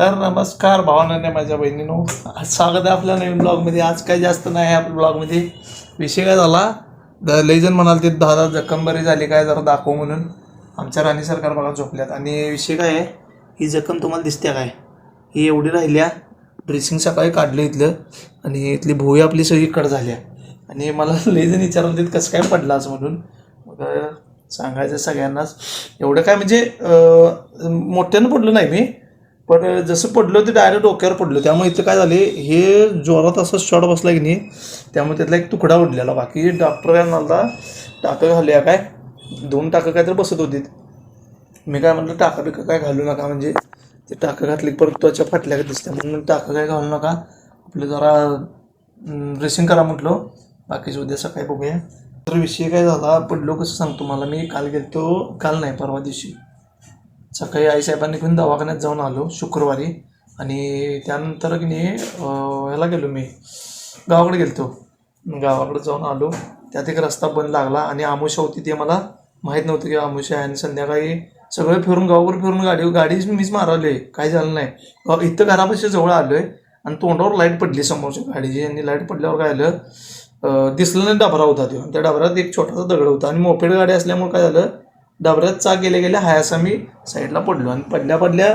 तर नमस्कार भावनाने माझ्या बहिणीनो. स्वागत आहे आपल्या नवीन ब्लॉगमध्ये. आज काही जास्त नाही आहे आपल्या ब्लॉगमध्ये. विषय काय झाला? द लई म्हणाल ते दहा जखमबरी जखम बरी झाली काय जरा दाखव म्हणून. आमच्या राणी सरकार बघा झोपल्यात. आणि विषय काय आहे? ही जखम तुम्हाला दिसते काय? ही एवढी राहिल्या ड्रेसिंग सकाळी काढलं इथलं. आणि इथली भोई आपली सगळी कट झाल्या. आणि मला लई विचारलं ते कसं काय पडलं आज म्हणून. मग सांगायचं सगळ्यांनाच. एवढं काय म्हणजे मोठ्यानं पडलं नाही मी. पण जसं पडलं ते डायरेक्ट डोक्यावर पडलं. त्यामुळे इथं काय झाले हे जोरात असं शॉट बसला की नाही त्यामुळे त्यातला एक तुकडा उडलेला. बाकी डॉक्टर काय म्हणाला टाकं घालूया काय? दोन टाकं काय तर बसत होती मी काय म्हटलं टाका बिकं काय घालू नका म्हणजे. ते टाकं घातली परत त्वचा फाटल्या का दिसते. म्हणून टाकं काय घालू नका. आपलं जरा ड्रेसिंग करा म्हटलं. बाकीचं उद्या सकाळी बघूया. तर विषय काय झाला पडलो कसं सांगतो मला मी काल गेलो काल नाही परवा दिवशी. सकाळी आईसाहेबांनी घेऊन दवाखान्यात जाऊन आलो शुक्रवारी. आणि त्यानंतर की नाही ह्याला गेलो मी. गावाकडे गेलतो. गावाकडे जाऊन आलो. त्यात एक रस्ता बंद लागला आणि आमुषा होती ते मला माहीत नव्हतं की आमुषा आहे. आणि संध्याकाळी सगळं फिरून गावावर फिरून गाडी गाडी मीच मारवली. काय झालं नाही. इथं घरापाशी जवळ आलो आहे आणि तोंडावर लाइट पडली समोरच्या गाडीची. आणि लाइट पडल्यावर काय झालं दिसलं नाही डबरा होता तो. त्या डबऱ्यात एक छोटासा दगड होता. आणि मोपेड गाडी असल्यामुळे काय झालं डबऱ्यातचा चाक गेल्या गेल्या हायासा मी साईडला पडलो. आणि पडल्या पडल्या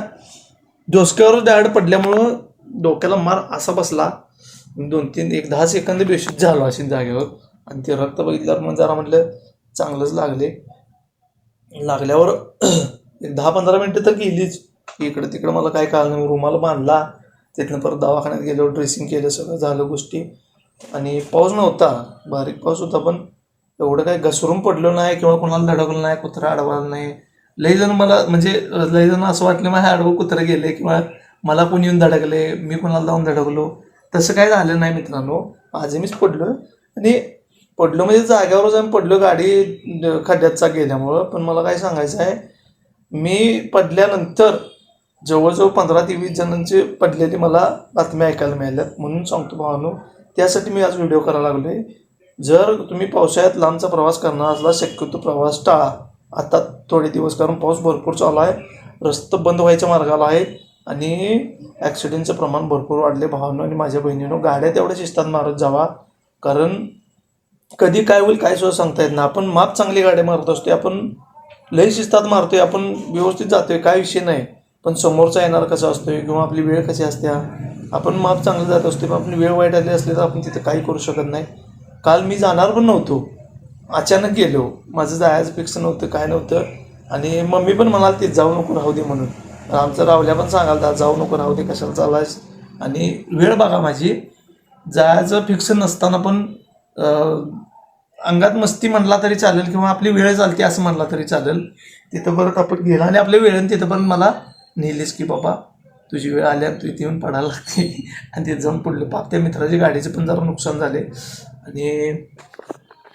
डोसक्यावर डायरेक्ट पडल्यामुळं डोक्याला मार असा बसला. दोन तीन एक दहा सेकंद बेशुद्ध झालो अशी जागेवर. आणि ते रक्त बघितल्यावर मग जरा म्हटलं चांगलंच लागले. लागल्यावर एक दहा पंधरा मिनटं तर गेलीच. इकडं तिकडं मला काय कळलं नाही. रुमाल बांधला. तिथनं परत दवाखान्यात गेलो ड्रेसिंग केलं सगळं झालं गोष्टी. आणि पाऊस नव्हता. बारीक पाऊस होता पण एवढं काय घसरून पडलो नाही किंवा कोणाला धडकलं नाही कुत्रा अडवा नाही. लई जण मला म्हणजे लई जण असं वाटलं माझ्या अडवं कुत्रं गेले किंवा मला कोण येऊन धडकले मी कोणाला जाऊन धडकलो. तसं काय झालं नाही मित्रांनो. माझे मीच पडलो आणि पडलो म्हणजे जाग्यावर जाऊन पडलो गाडी ड- खड्ड्यात चाक गेल्यामुळं. पण मला काय सांगायचं आहे मी पडल्यानंतर जवळजवळ पंधरा ते वीस जणांचे पडलेली मला बातम्या ऐकायला मिळाल्यात. म्हणून सांगतो भावानो त्यासाठी मी आज व्हिडिओ करायला लागलो आहे जर तुम्ही पावसाळ्यात लांबचा प्रवास करणार असला शक्यतो प्रवास टाळा. आता थोडे दिवस कारण पाऊस भरपूर चालू आहे रस्ते बंद व्हायच्या मार्गाला आहे आणि ॲक्सिडेंटचं प्रमाण भरपूर वाढले भावानं आणि माझ्या बहिणीनं गाड्या तेवढ्या शिस्तात मारत जावा. कारण कधी काय होईल काय सुद्धा सांगता येत नाही. आपण माप चांगली गाड्या मारत असतो आपण लई शिस्तात मारतोय आपण व्यवस्थित जातोय काय विषय नाही. पण समोरचा येणार कसा असतोय किंवा आपली वेळ कशी असते आपण माप चांगलं जात असते पण आपली वेळ वाईट आली असली तर आपण तिथं काही करू शकत नाही. काल मी जाणार पण नव्हतो. अचानक गेलो. माझं जायचं फिक्स नव्हतं काय नव्हतं. आणि मम्मी पण म्हणाल ते जाऊ नको राहू दे म्हणून. आमचं रावल्या पण सांगाल जाऊ नको राहू दे कशाला चालायस आणि वेळ बघा माझी. जायचं फिक्स नसताना पण अंगात मस्ती म्हणला तरी चालेल किंवा आपली वेळ चालते असं म्हणला तरी चालेल. तिथं परत आपण गेला आणि आपल्या वेळेने तिथं पण मला नेलीस की बाबा तुझी वेळ आल्या तू इथे येऊन पडायला लागते आणि तिथे जाऊन पडलो. पाप त्या मित्राच्या गाडीचं पण जरा नुकसान झाले. आणि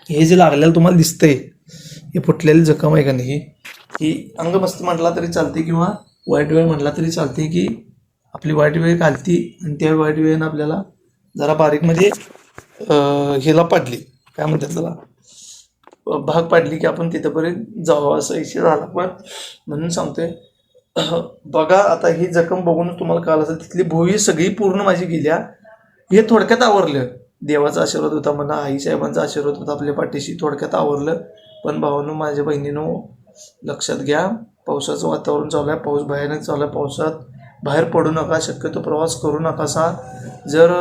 हे जे लागलेलं तुम्हाला दिसतंय हे फुटलेली जखम आहे का नाही ही अंगमस्त म्हटला तरी चालते किंवा वाईट वेळ म्हटला तरी चालते की आपली वाईट वेळ घालती आणि त्या वाईट वेळेनं आपल्याला जरा बारीकमध्ये अं, हिला पडली. काय म्हणतात त्याला? भाग पाडली की आपण तिथंपर्यंत जावं असं इच्छा झाला पण म्हणून सांगतोय बघा आता ही जखम बघूनच तुम्हाला कळलं असेल तिथली भोई सगळी पूर्ण माझी गेल्या. हे थोडक्यात आवरलं. देवाचा आशीर्वाद होता म्हणा आईसाहेबांचा आशीर्वाद होता आपल्या पाठीशी थोडक्यात आवरलं. पण भावानं माझ्या बहिणीनं लक्षात घ्या पावसाचं वातावरण चालू आहे. पाऊस भयानक चालू आहे पावसात. बाहेर पडू नका शक्यतो प्रवास करू नका सा जर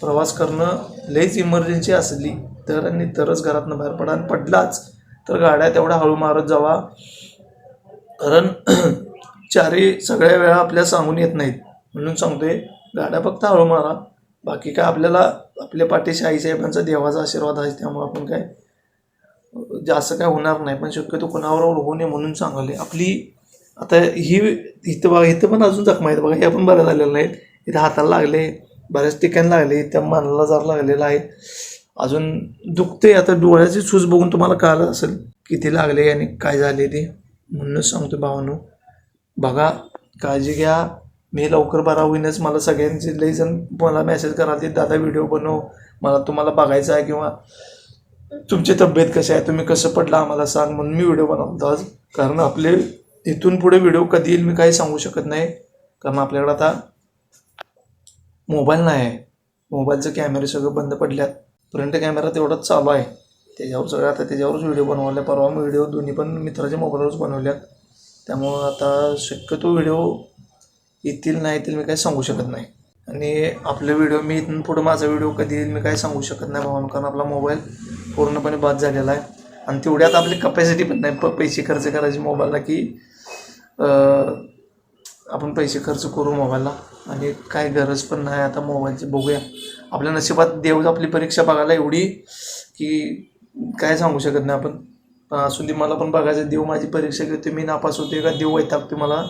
प्रवास करणं लईच इमर्जन्सी असली तर आणि तरच घरातनं बाहेर पडा. आणि पडलाच तर गाड्या तेवढ्या हळू मारत जावा. कारण चारही सगळ्या वेळा आपल्या सांगून येत नाहीत. म्हणून सांगतोय गाड्या फक्त हळू मारा. बाकी काय आपल्याला आपल्या पाठीशी आईसाहेबांचा देवाचा आशीर्वाद आहे त्यामुळे आपण काय जास्त काय होणार नाही. पण शक्यतो कोणावर होऊ नये म्हणून सांगाले आपली आता ही इथं बघा इथं पण अजून जखमा आहेत. बघा हे पण बऱ्या झालेलं नाहीत. इथं हाताला लागले बऱ्याच ठिकाणी लागले त्या मानाला जर लागलेला आहे. अजून दुखते आता डोळ्याची सूज बघून तुम्हाला कळलं असेल किती लागले आणि काय झाले ते. म्हणूनच सांगतो भावानो. बघा काळजी घ्या. मी लवकर बरा होईनच. मला सगळ्यांचे लई जण मला मेसेज करा ते दादा व्हिडिओ बनव. मला तुम्हाला बघायचं आहे किंवा तुमची तब्येत कशी आहे? तुम्ही कसं पडलं? आम्हाला सांग म्हणून मी व्हिडिओ बनवतो आज. कारण आपले इथून पुढे व्हिडिओ कधी येईल मी काही सांगू शकत नाही. कारण आपल्याकडे आता मोबाईल नाही. आहे मोबाईलचे कॅमेरे सगळं बंद पडल्यात. फ्रंट कॅमेरा तेवढाच चालू आहे. त्याच्यावर सगळं आता त्याच्यावरच व्हिडिओ बनवले. परवा व्हिडिओ दोन्ही पण मित्राच्या मोबाईलवरच बनवल्यात. त्यामुळं आता शक्यतो व्हिडिओ येतील नाही येतील मी काय सांगू शकत नाही. आणि आपले व्हिडिओ मी इथून पुढं माझा व्हिडिओ कधी येईल मी काय सांगू शकत नाही भावानं कारण आपला मोबाईल पूर्णपणे बाद झालेला आहे. आणि तेवढ्यात आपली कपॅसिटी पण नाही. प पैसे खर्च करायचे मोबाईलला की आपण पैसे खर्च करू मोबाईलला. आणि काय गरज पण नाही आता मोबाईलची बघूया. आपल्या नशिबात देव आपली परीक्षा बघायला एवढी की काय सांगू शकत नाही आपण. असू दे मला पण बघायचं देव माझी परीक्षा घेते मी नापास होते का? देव वैतागते मला.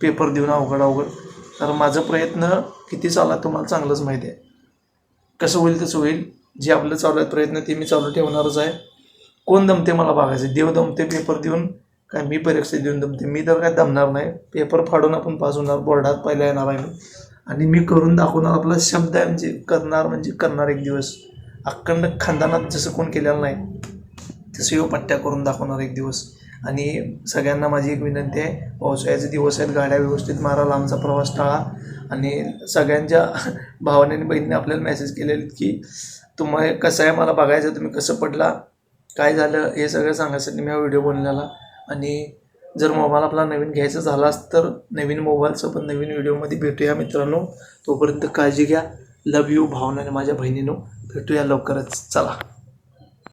पेपर देऊन अवघड अवघड. कारण माझा प्रयत्न किती चालला तुम्हाला चांगलंच माहिती आहे. कसं होईल तसं होईल. जे आपलं चालू आहे प्रयत्न ते मी चालू ठेवणारच आहे. कोण दमते मला बघायचं देव दमते पेपर देऊन. काय मी परीक्षा देऊन दमते मी तर काय दमणार नाही. पेपर फाडून आपण पास होणार बोर्डात पहिला येणार आहे मी. आणि मी करून दाखवणार आपला शब्द आहे म्हणजे करणार म्हणजे करणार एक दिवस. अखंड खानदानात जसं कोण केलेलं नाही. पट्ट्या करून दाखवणार एक दिवस. आणि सगळ्यांना माझी एक विनंती आहे पावसाळ्याचे दिवस आहेत गाड्या व्यवस्थित मारा लांबचा प्रवास टाळा. आणि सगळ्यांच्या भावाने आणि बहिणीने आपल्याला मेसेज केलेले की तुम्हाला कसं आहे मला बघायचं तुम्ही कसं पडला काय झालं हे सगळं सांगायसाठी मी हा व्हिडिओ बनलेला आणि जर मोबाईल आपला नवीन घ्यायचा झालाच तर नवीन मोबाईलचं पण नवीन व्हिडिओमध्ये भेटूया मित्रांनो. तोपर्यंत काळजी घ्या. लव यू भावनाने माझ्या बहिणीनो. भेटूया लवकरच. चला.